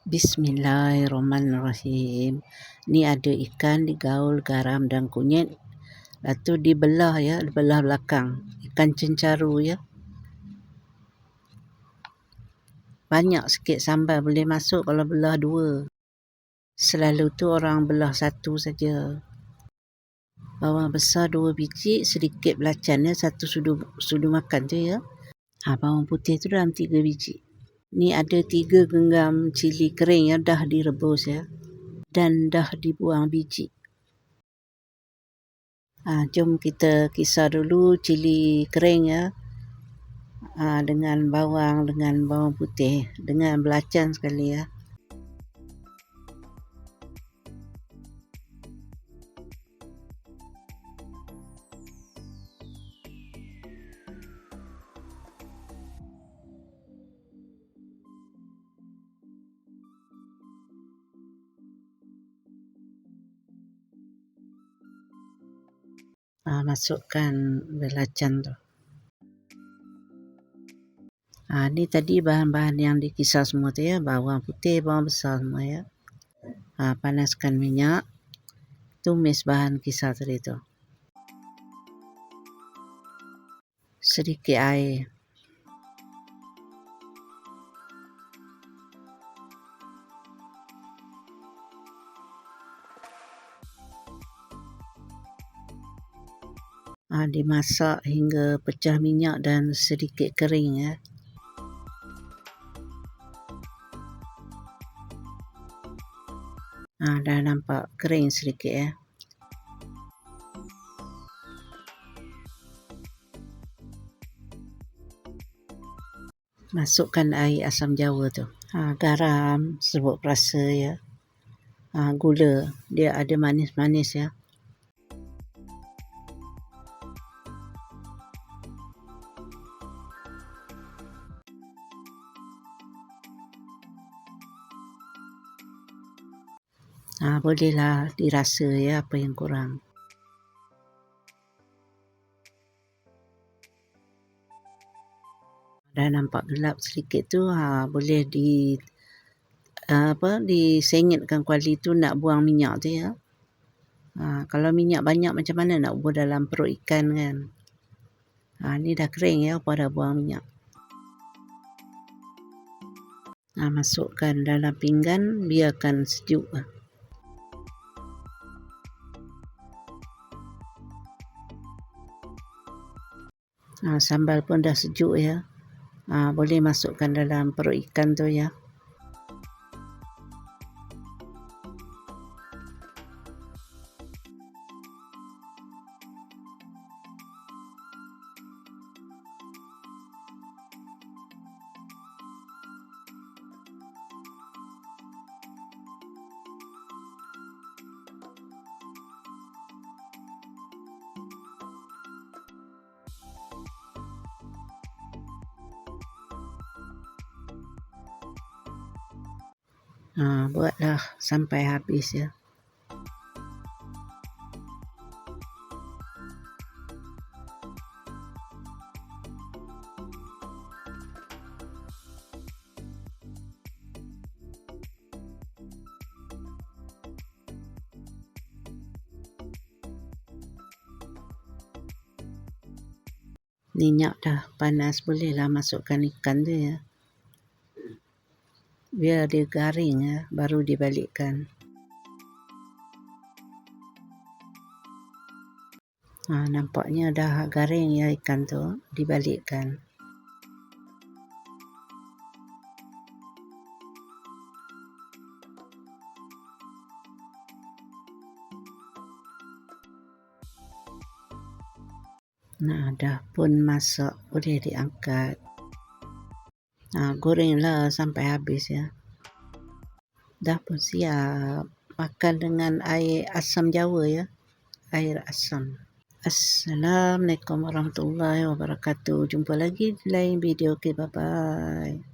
Bismillahirrahmanirrahim. Ni ada ikan digaul garam dan kunyit. Lepas dibelah ya, dibelah belakang. Ikan cencaru ya. Banyak sikit sambal boleh masuk kalau belah dua. Selalu tu orang belah satu saja. Bawang besar dua biji, sedikit belacan ya, satu sudu sudu makan tu ya. Ha, bawang putih tu dalam tiga biji. Ni ada tiga genggam cili kering ya, dah direbus ya. Dan dah dibuang biji. Ha, jom kita kisar dulu cili kering ya. Ha, dengan bawang, dengan bawang putih, dengan belacan sekali ya. Ha, masukkan belacan tu. Ha, ni tadi bahan-bahan yang dikisar semua tu ya. Bawang putih, bawang besar semua ya. Ha, panaskan minyak. Tumis bahan kisar tadi tu. Sedikit air. Ha, dimasak hingga pecah minyak dan sedikit kering ya. Ha, dah nampak kering sedikit ya. Masukkan air asam jawa tu. Ha, garam sebut rasa ya. Ha, gula dia ada manis-manis ya. Ha, bolehlah dirasa ya apa yang kurang. Dah nampak gelap sedikit tu, ha, boleh di uh, apa disengitkan kuali tu nak buang minyak tu ya. Ha, kalau minyak banyak macam mana nak buang dalam perut ikan kan. Ha, ni dah kering ya, apa dah buang minyak. Ha, masukkan dalam pinggan, biarkan sejuk. Ha. Ha, sambal pun dah sejuk ya. Ha, boleh masukkan dalam perut ikan tu ya. Ha, buatlah sampai habis ya. Minyak dah panas bolehlah masukkan ikan tu ya biar dia garing ya, baru dibalikkan. Ha, nampaknya dah garing ya ikan tu, dibalikkan. Nah, dah pun masak, boleh diangkat. Ha, gorenglah sampai habis ya. Dah pun siap. Makan dengan air asam jawa ya. Air asam. Assalamualaikum warahmatullahi wabarakatuh. Jumpa lagi di lain video. Okay, bye-bye.